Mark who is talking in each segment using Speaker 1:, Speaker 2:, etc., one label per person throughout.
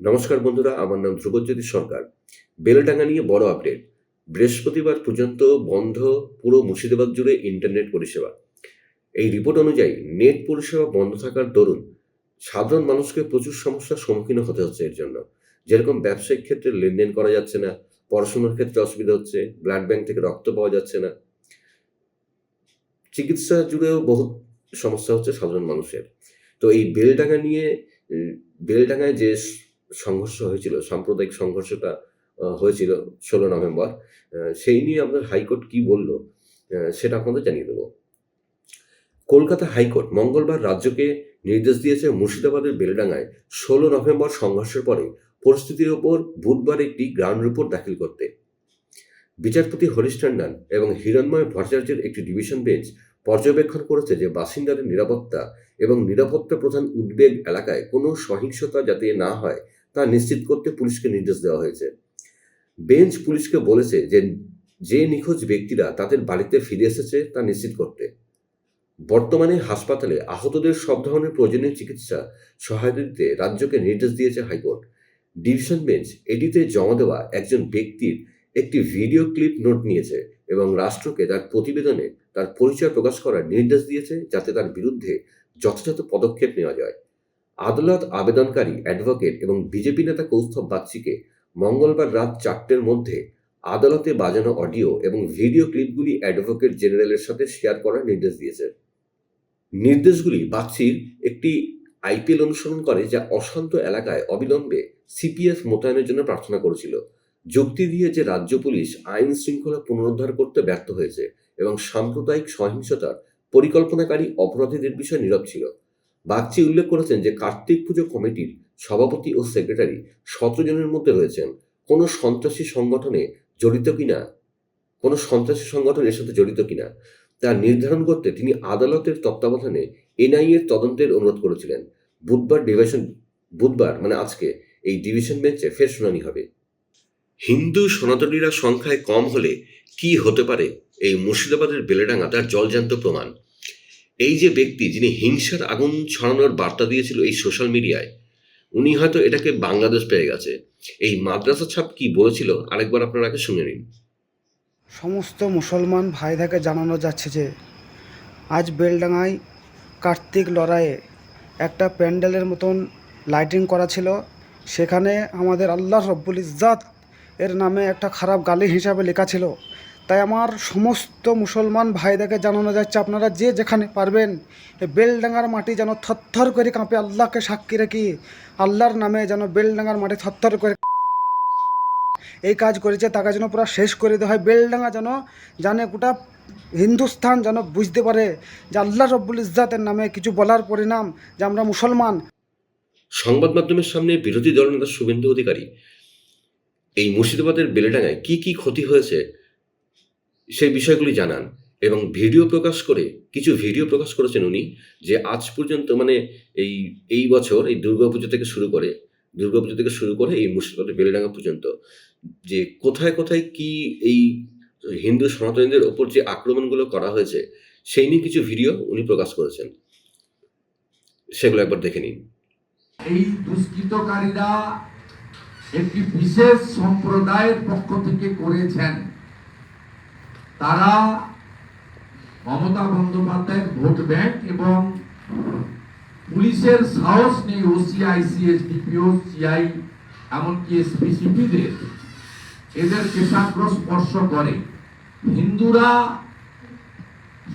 Speaker 1: নমস্কার বন্ধুরা, আমার নাম ধ্রুবজ্যোতি সরকার। বেলডাঙ্গা নিয়ে বড় আপডেট বৃহস্পতিবার পর্যন্ত বন্ধ পুরো মুর্শিদাবাদ জুড়ে ইন্টারনেট পরিষেবা। এই রিপোর্ট অনুযায়ী নেট পরিষেবা বন্ধ থাকার দরুন সাধারণ মানুষকে প্রচুর সমস্যার সম্মুখীন হতে হচ্ছে এর জন্য। যেরকম ব্যবসায়িক ক্ষেত্রে লেনদেন করা যাচ্ছে না, পড়াশোনার ক্ষেত্রে অসুবিধা হচ্ছে ব্লাড ব্যাংক থেকে রক্ত পাওয়া যাচ্ছে না। চিকিৎসা জুড়েও বহু সমস্যা হচ্ছে সাধারণ মানুষের। তো এই বেলডাঙ্গা নিয়ে, বেলডাঙ্গায় যে সংঘর্ষ হয়েছিল, সাম্প্রদায়িক সংঘর্ষটা হয়েছিল ষোলো নভেম্বর। সেই নিয়ে আমাদের হাইকোর্ট কি বলল সেটা আপনাদের জানিয়ে দেবো। কলকাতা হাইকোর্ট মঙ্গলবার রাজ্যকে নির্দেশ দিয়েছে মুর্শিদাবাদের বেলডাঙ্গায় ষোলো নভেম্বর সংঘর্ষের পরে পরিস্থিতির ওপর বুধবার একটি গ্রাউন্ড রিপোর্ট দাখিল করতে। বিচারপতি হরিশ টন্ডন এবং হিরণময় ভট্টাচার্যের একটি ডিভিশন বেঞ্চ পর্যবেক্ষণ করেছে যে বাসিন্দাদের নিরাপত্তা এবং নিরাপত্তা প্রধান উদ্বেগ এলাকায় কোনো সহিংসতা যাতে না হয় তা নিশ্চিত করতে পুলিশকে নির্দেশ দেওয়া হয়েছে। বেঞ্চ পুলিশকে বলেছে যে যে নিখোঁজ ব্যক্তিরা তাদের বাড়িতে ফিরে এসেছে তা নিশ্চিত করতে। বর্তমানে হাসপাতালে আহতদের সব ধরনের প্রয়োজনীয় চিকিৎসা সহায়তা দিতে রাজ্যকে নির্দেশ দিয়েছে হাইকোর্ট। ডিভিশন বেঞ্চ এটিতে জমা দেওয়া একজন ব্যক্তির একটি ভিডিও ক্লিপ নোট নিয়েছে এবং রাষ্ট্রকে তার প্রতিবেদনে তার পরিচয় প্রকাশ করার নির্দেশ দিয়েছে যাতে তার বিরুদ্ধে যথাযথ পদক্ষেপ নেওয়া যায়। আদালত, আবেদনকারী, অ্যাডভোকেট এবং বিজেপি নেতা কৌস্তভ বাগচিকে মঙ্গলবার রাত চারটের মধ্যে আদালতে বাজানো অডিও এবং ভিডিও ক্লিপগুলি অ্যাডভোকেট জেনারেলের সাথে শেয়ার করার নির্দেশ দিয়েছে। নির্দেশগুলি বাগচির একটি আইপিএল অনুসরণ করে যা অশান্ত এলাকায় অবিলম্বে সিপিএফ মোতায়েনের জন্য প্রার্থনা করেছিল। যুক্তি দিয়ে যে রাজ্য পুলিশ আইন শৃঙ্খলা পুনরুদ্ধার করতে ব্যর্থ হয়েছে এবং সাম্প্রদায়িক সহিংসতার পরিকল্পনাকারী অপরাধীদের বিষয়ে নীরব ছিল। বাগচি উল্লেখ করেছেন যে কার্তিক পুজো কমিটির সভাপতি ও সেক্রেটারি সতেরো জনের মধ্যে রয়েছেন। কোনো সন্ত্রাসী সংগঠনে জড়িত কিনা? কোনো সন্ত্রাসী সংগঠন এর সাথে জড়িত কিনা? তা নির্ধারণ করতে তিনি আদালতের তত্ত্বাবধানে এনআইএর তদন্তের অনুরোধ করেছিলেন। বুধবার ডিভিশন, বুধবার মানে আজকে এই ডিভিশন বেঞ্চে ফের শুনানি হবে। হিন্দু সনাতনীরা সংখ্যায় কম হলে কি হতে পারে? এই মুর্শিদাবাদের বেলেডাঙ্গা তার জলজান্ত প্রমাণ। এই যে ব্যক্তি যিনি হিংসার আগুন ছড়ানোর বার্তা দিয়েছিল এই সোশ্যাল মিডিয়ায় উনি হয়তো এটাকে বাংলাদেশ পেয়ে গেছে। এই মাদ্রাসা ছাপ কি বলেছিল? আরেকবার আপনারা আগে শুনে নিন।
Speaker 2: সমস্ত মুসলমান ভাইদেরকে জানানো যাচ্ছে যে, আজ বেলডাঙায় কার্তিক লড়াইয়ে একটা প্যান্ডেলের মতন লাইটিং করা ছিল। সেখানে আমাদের আল্লাহ রব্বুল ইজ্জাত এর নামে একটা খারাপ গালি হিসাবে লেখা ছিল। তাই আমার সমস্ত মুসলমান ভাইদেরকে জানানো যাচ্ছে, আপনারা যে যেখানে পারবেন বেলডাঙ্গার মাটি যেন থরথর করে কাঁপে, আল্লাহকে সাক্ষী রেখে, আল্লাহর নামে যেন বেলডাঙ্গার মাটি থরথর করে এই কাজ করেছে, তাকে যেন পুরো শেষ করে দেওয়া হয়। বেলডাঙ্গা যেন জানে গোটা হিন্দুস্থান যেন বুঝতে পারে যে আল্লাহ রব্বুল ইজ্জাতের নামে কিছু বলার পরিণাম যে আমরা মুসলমান।
Speaker 1: সংবাদ মাধ্যমের সামনে বিরোধী দলনেতা শুভেন্দু অধিকারী, এই মুর্শিদাবাদের বেলেডাঙ্গায় কি কি ক্ষতি হয়েছে সেই বিষয়গুলি জানান এবং ভিডিও প্রকাশ করে, কিছু ভিডিও প্রকাশ করেছেন উনি যে আজ পর্যন্ত মানে এই এই বছর এই দুর্গাপুজো থেকে শুরু করে দুর্গাপুজো থেকে শুরু করে এই মুর্শিদাবাদের বেলেডাঙ্গা পর্যন্ত যে কোথায় কোথায় কি এই হিন্দু সনাতনীদের ওপর যে আক্রমণগুলো করা হয়েছে, সেই নিয়ে কিছু ভিডিও উনি প্রকাশ করেছেন। সেগুলো একবার দেখে নিন।
Speaker 3: এই দুষ্কৃতকারীরা একটি বিশেষ সম্প্রদায়ের পক্ষ থেকে করেছেন। তারা মমতা বন্দ্যোপাধ্যায়ের ভোট ব্যাংক এবং পুলিশের সাহস নেই ওসিআই সিএসডিপিও সিআই এমনকি এসপিসিপিদের এদের কেশাগ্র স্পর্শ করে। হিন্দুরা,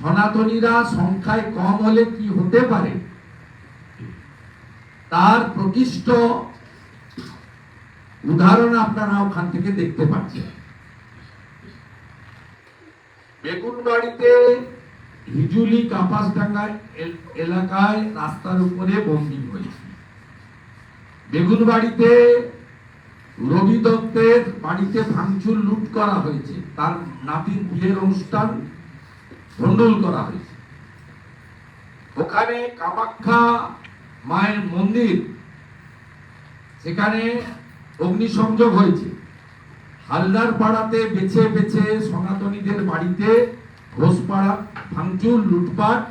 Speaker 3: সনাতনীরা সংখ্যায় কম হলে কি হতে পারে? তার প্রকৃষ্ট উদাহরণ আপনারা ওখান থেকে দেখতে পাচ্ছেন। বেগুনবাড়িতে হিজুলি কাপাসডাঙ্গা এল- এলাকায় রাস্তার উপরে বম্বিং হয়েছে। বেগুনবাড়িতে রবি দত্তের বাড়িতে ভাঙচুর লুট করা হয়েছে। তার নাতির বিয়ের অনুষ্ঠান ভণ্ডুল করা হয়েছে। ওখানে কামাখ্যা মায়ের মন্দির, সেখানে অগ্নিসংযোগ হয়েছে। হালদার পাড়াতে বেছে বেছে সনাতনীদের বাড়িতে ঘোষপাড়া, ভাঙচুর, লুটপাট,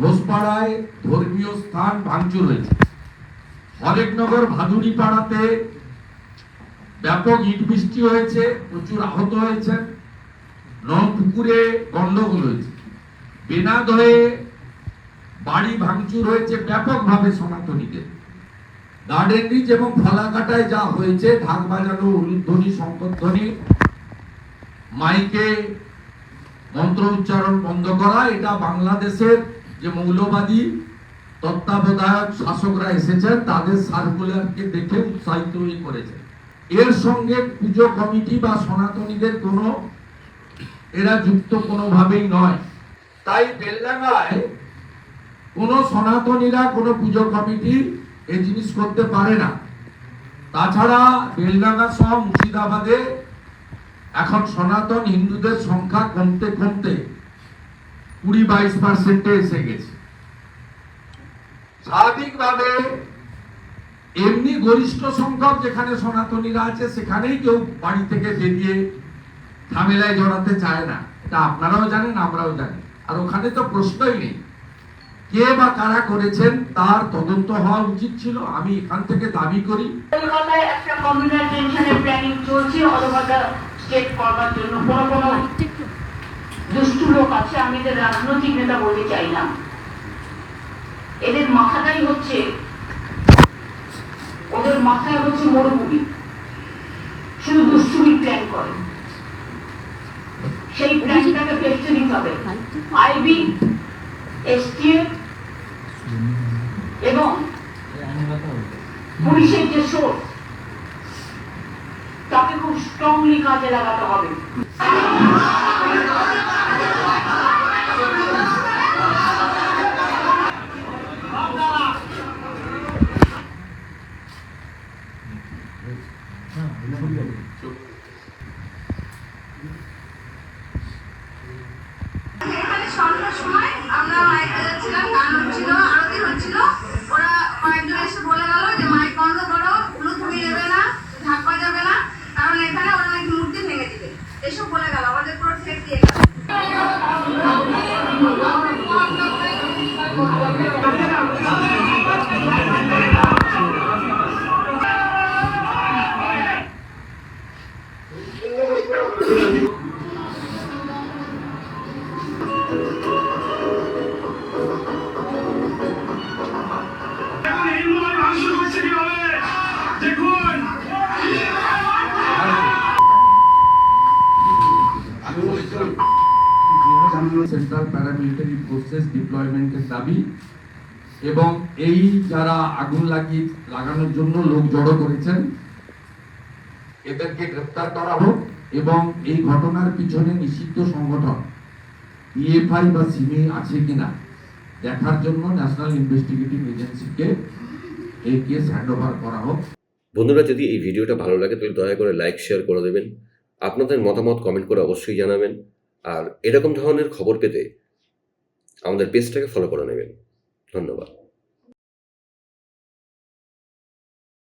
Speaker 3: ঘোষপাড়ায় ধর্মীয় স্থান ভাঙচুর হয়েছে। হরেকনগর ভাদুড়ি পাড়াতে ব্যাপক ইট বৃষ্টি হয়েছে, প্রচুর আহত হয়েছে নপুকুরে গন্ডগোল হয়েছে। বেনাদ হয়ে বাড়ি ভাঙচুর হয়েছে ব্যাপকভাবে সনাতনীদের। গার্ডেন রিচ এবং ফলাকাটায় যা হয়েছে, ঢাক বাজানো উলুধ্বনি শঙ্করধ্বনি মাইকে মন্ত্র উচ্চারণ বন্ধ করা, এটা বাংলাদেশের যে মৌলবাদী তত্ত্বাবধায়ক শাসকরা এসেছেন, তাদের সার্কুলারকে দেখে উৎসাহিত হয়ে করেছে এর সঙ্গে পুজো কমিটি বা সনাতনীদের কোনো, এরা যুক্ত কোনোভাবেই নয়। তাই বেলডাঙ্গায় কোনো সনাতনীরা, কোনো পুজো কমিটি এই জিনিস করতে পারে না। তাছাড়া বেলডাঙ্গা সহ মুর্শিদাবাদে এখন সনাতন হিন্দুদের সংখ্যা কমতে কমতে কুড়ি বাইশ পার্সেন্টে এসে গেছে। স্বাভাবিকভাবে এমনি গরিষ্ঠ সংখ্যক যেখানে সনাতনীরা আছে, সেখানেই কেউ বাড়ি থেকে বেরিয়ে ঝামেলায় জড়াতে চায় না। এটা আপনারাও জানেন, আমরাও জানি। আর ওখানে তো প্রশ্নই নেই। কে বা কারা করেছেন তার তদন্ত হওয়া উচিত ছিল আমি এখান থেকে দাবি করি।
Speaker 4: কলকাতায় একটা কমিউনাল টেনশনের প্ল্যানিং চলছে অলকাতা স্টেট করবার জন্য কোন কোন দুষ্টু লোক আছে আমি এদের রাজনৈতিক নেতা বলতে চাই না। এদের মাথাটাই হচ্ছে ওদের মাথায় হচ্ছে মরুভূমি। শুধু দুষ্টুমি প্ল্যান করে। সেই প্ল্যানটাকে ফেলতে নিতে হবে। আইবি এসটিএফ এবং পুলিশের যে সোর্স তাকে খুব স্ট্রংলি কাজে লাগাতে হবে।
Speaker 3: ফোর্সেস ডিপ্লয়মেন্টের দাবি এবং এই যারা আগুন লাগিয়ে লাগানোর জন্য লোক জড়ো করেছেন, এদেরকে গ্রেফতার করা হোক এবং এই ঘটনার পিছনে নিষিদ্ধ সংগঠন ইএফআই বা সিমি আছে কিনা, দেখার জন্য ন্যাশনাল ইনভেস্টিগেটিভ এজেন্সিকে এই কেস হ্যান্ড ওভার করা হোক।
Speaker 1: বন্ধুরা, যদি এই ভিডিওটা ভালো লাগে, তাহলে দয়া করে লাইক শেয়ার করে দেবেন। আপনাদের মতামত কমেন্ট করে অবশ্যই জানাবেন। আর এরকম ধরনের খবর পেতে আমাদের পেজটাকে ফলো করে নেবেন। ধন্যবাদ।